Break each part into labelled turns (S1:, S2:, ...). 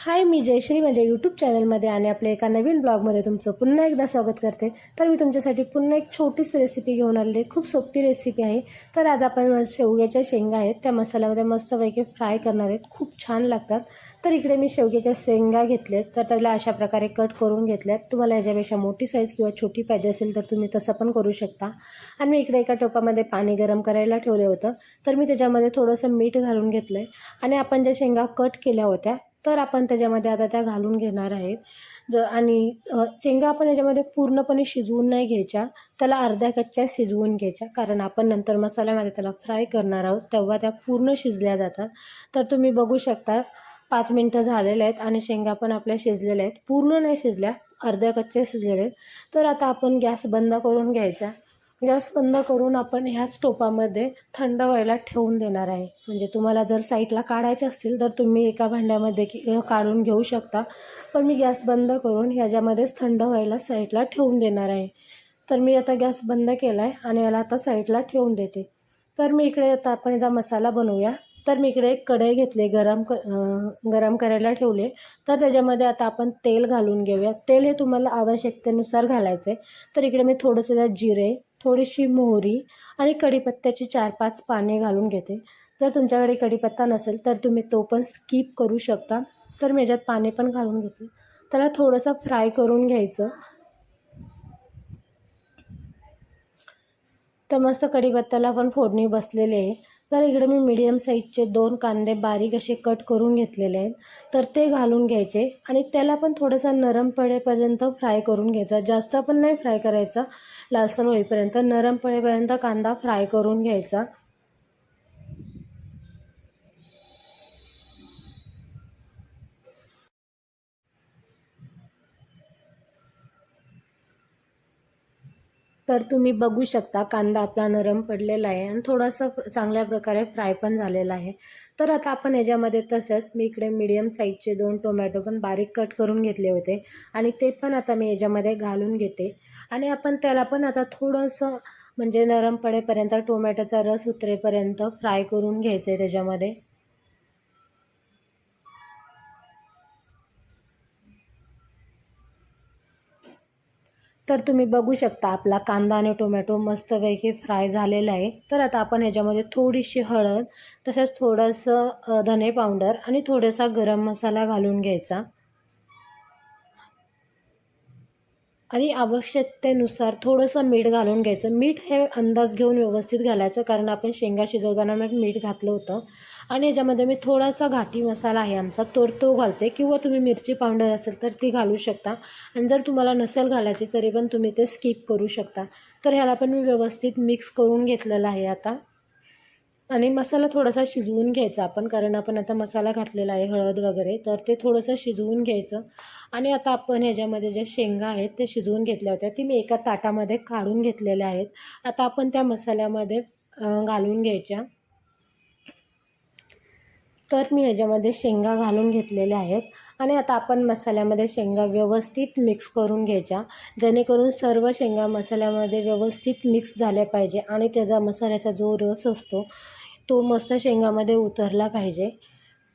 S1: हाय मी जयश्री माझ्या यूट्यूब चॅनलमध्ये आणि आपल्या एका नवीन ब्लॉगमध्ये तुमचं पुन्हा एकदा स्वागत करते. तर मी तुमच्यासाठी पुन्हा एक छोटीच रेसिपी घेऊन आलेली आहे खूप सोपी रेसिपी आहे. तर आज आपण शेवग्याच्या शेंगा आहेत त्या मसाल्यामध्ये मस्तपैकी फ्राय करणार आहेत खूप छान लागतात. तर इकडे मी शेवग्याच्या शेंगा घेतलेत तर त्याला अशा प्रकारे कट करून घेतल्यात. तुम्हाला याच्यापेक्षा मोठी साईज किंवा छोटी पाहिजे असेल तर तुम्ही तसं पण करू शकता. आणि मी इकडे एका टोपामध्ये पाणी गरम करायला ठेवलं होतं तर मी त्याच्यामध्ये थोडंसं मीठ घालून घेतलं आहे आणि आपण ज्या शेंगा कट केल्या होत्या तर आपण त्याच्यामध्ये आता त्या घालून घेणार आहेत. ज आणि शेंगा आपण याच्यामध्ये पूर्णपणे शिजवून नाही घ्यायच्या. त्याला अर्ध्या कच्च्या शिजवून घ्यायच्या. कारण आपण नंतर मसाल्यामध्ये त्याला फ्राय करणार आहोत तेव्हा त्या पूर्ण शिजल्या जातात. तर तुम्ही बघू शकता पाच मिनटं झालेले आहेत आणि शेंगा पण आपल्या शिजलेल्या आहेत. पूर्ण नाही शिजल्या अर्ध्या कच्च्या शिजलेल्या आहेत. तर आता आपण गॅस बंद करून घ्यायचा. गॅस बंद करून आपण ह्याच टोपामध्ये थंड व्हायला ठेवून देणार आहे. म्हणजे तुम्हाला जर साईडला काढायचे असतील तर तुम्ही एका भांड्यामध्ये की काढून घेऊ शकता. पण मी गॅस बंद करून ह्याच्यामध्येच थंड व्हायला साईडला ठेवून देणार आहे. तर मी आता गॅस बंद केला आहे आणि याला आता साईडला ठेवून देते. तर मी इकडे आता आपण याचा मसाला बनवूया. तर मी इकडे एक कढई घेतली गरम क गरम करायला ठेवले. तर त्याच्यामध्ये आता आपण तेल घालून घेऊया. तेल हे तुम्हाला आवश्यकतेनुसार घालायचं आहे तर इकडे मी थोडंसं त्यात जिरे थोडीशी मोहरी आणि कढीपत्त्याची चार पाच पाने घालून घेते. जर तुमच्याकडे कढीपत्ता नसेल तर तुम्ही तो पण स्किप करू शकता. तर मी याच्यात पाने पण घालून घेते. त्याला थोडंसं फ्राय करून घ्यायचं. तर मस्त कढीपत्त्याला पण फोडणी बसलेली आहे. तर इकडे मी मीडियम साईजचे दोन कांदे बारीक असे कट करून घेतलेले आहेत. तर ते घालून घ्यायचे आणि त्याला पण थोडंसं नरम पडेपर्यंत फ्राय करून घ्यायचा. जास्त पण नाही फ्राय करायचा. लालसर होईपर्यंत नरम पडेपर्यंत कांदा फ्राय करून घ्यायचा. तर तुम्ही बघू शकता कांदा आपला नरम पडलेला आहे आणि थोडासा चांगल्या प्रकारे फ्राय पण झालेला आहे. तर आता आपण याच्यामध्ये तसंच मी इकडे मीडियम साईजचे दोन टोमॅटो पण बारीक कट करून घेतले होते आणि ते पण आता मी याच्यामध्ये घालून घेते. आणि आपण त्याला पण आता थोडंसं म्हणजे नरम पडेपर्यंत टोमॅटोचा रस उतरेपर्यंत फ्राय करून घ्यायचं आहे त्याच्यामध्ये. तर तुम्ही बघू शकता आपला कांदा आणि टोमॅटो मस्तपैकी फ्राय झालेला आहे. तर आता आपण ह्याच्यामध्ये थोडीशी हळद तसंच थोडंसं धने पावडर आणि थोडासा गरम मसाला घालून घ्यायचा. आणि आवश्यकतेनुसार थोडंसं मीठ घालून घ्यायचं. मीठ हे अंदाज घेऊन व्यवस्थित घालायचं कारण आपण शेंगा शिजवताना मी मीठ घातलं होतं. आणि याच्यामध्ये मी थोडासा घाटी मसाला आहे आमचा तो तो घालते. किंवा तुम्ही मिरची पावडर असेल तर ती घालू शकता. आणि जर तुम्हाला नसेल घालायची तरी पण तुम्ही ते स्किप करू शकता. तर ह्याला पण मी व्यवस्थित मिक्स करून घेतलेलं आहे आता. आणि मसाला थोडासा शिजवून घ्यायचा आपण कारण आपण आता मसाला घातलेला आहे हळद वगैरे तर ते थोडंसं शिजवून घ्यायचं. आणि आता आपण ह्याच्यामध्ये ज्या शेंगा आहेत ते शिजवून घेतल्या होत्या ती मी एका ताटामध्ये काढून घेतलेल्या आहेत. आता आपण त्या मसाल्यामध्ये घालून घ्यायच्या. तर मी ह्याच्यामध्ये शेंगा घालून घेतलेल्या आहेत. आणि आता आपण मसाल्यामध्ये शेंगा व्यवस्थित मिक्स करून घ्यायच्या. जेणेकरून सर्व शेंगा मसाल्यामध्ये व्यवस्थित मिक्स झाल्या पाहिजे आणि त्याचा मसाल्याचा जो रस असतो तो मस्त शेंगामध्ये उतरला पाहिजे.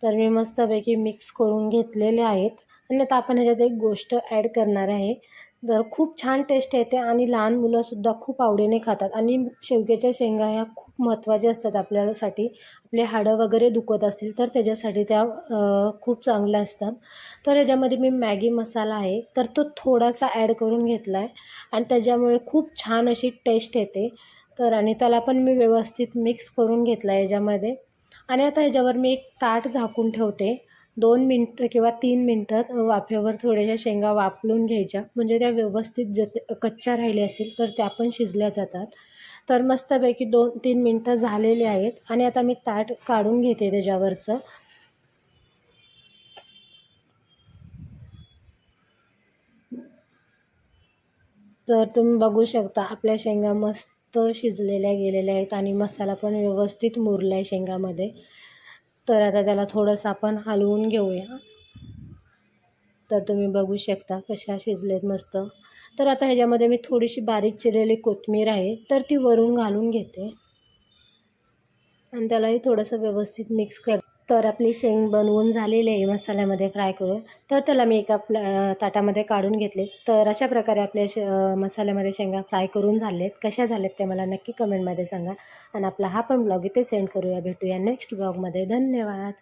S1: तर मी मस्तपैकी मिक्स करून घेतलेले आहेत. आणि आता आपण ह्याच्यात एक गोष्ट ॲड करणार आहे. तर खूप छान टेस्ट येते आणि लहान मुलंसुद्धा खूप आवडीने खातात. आणि शेवग्याच्या शेंगा ह्या खूप महत्त्वाच्या असतात आपल्यासाठी. आपले हाडं वगैरे दुखत असतील तर त्याच्यासाठी त्या खूप चांगल्या असतात. तर ह्याच्यामध्ये मी मॅगी मसाला आहे. तर तो थोडासा ॲड करून घेतला आहे आणि त्याच्यामुळे खूप छान अशी टेस्ट येते. तर आणि त्याला पण मी व्यवस्थित मिक्स करून घेतला आहे याच्यामध्ये आणि आता ह्याच्यावर मी एक ताट झाकून ठेवते. दोन मिनटं किंवा तीन मिनटं वाफेवर थोड्याशा शेंगा वापरून घ्यायच्या. म्हणजे त्या व्यवस्थित जत कच्च्या राहिल्या असतील तर त्या पण शिजल्या जातात. तर मस्तपैकी दोन तीन मिनटं झालेले आहेत आणि आता मी ताट काढून घेते त्याच्यावरचं. तर तुम्ही बघू शकता आपल्या शेंगा मस्त शिजलेल्या गेलेल्या आहेत आणि मसाला पण व्यवस्थित मुरला आहे शेंगामध्ये. तर आता त्याला थोडंसं आपण हलवून घेऊया. तर तुम्ही बघू शकता कशा शिजलेत मस्त. तर आता ह्याच्यामध्ये मी थोडीशी बारीक चिरलेली कोथिंबीर आहे तर ती वरून घालून घेते. आणि त्यालाही थोडंसं व्यवस्थित मिक्स करते तर आपली शेंग बनवून झालेली आहे मसाल्यामध्ये फ्राय करून. तर त्याला मी एका प्ला ताटामध्ये काढून घेतले. तर अशा प्रकारे आपल्या श मसाल्यामध्ये शेंगा फ्राय करून झालेत. कशा झालेत ते मला नक्की कमेंटमध्ये सांगा. आणि आपला हा पण ब्लॉग इथे सेंड करूया. भेटूया नेक्स्ट ब्लॉगमध्ये धन्यवाद.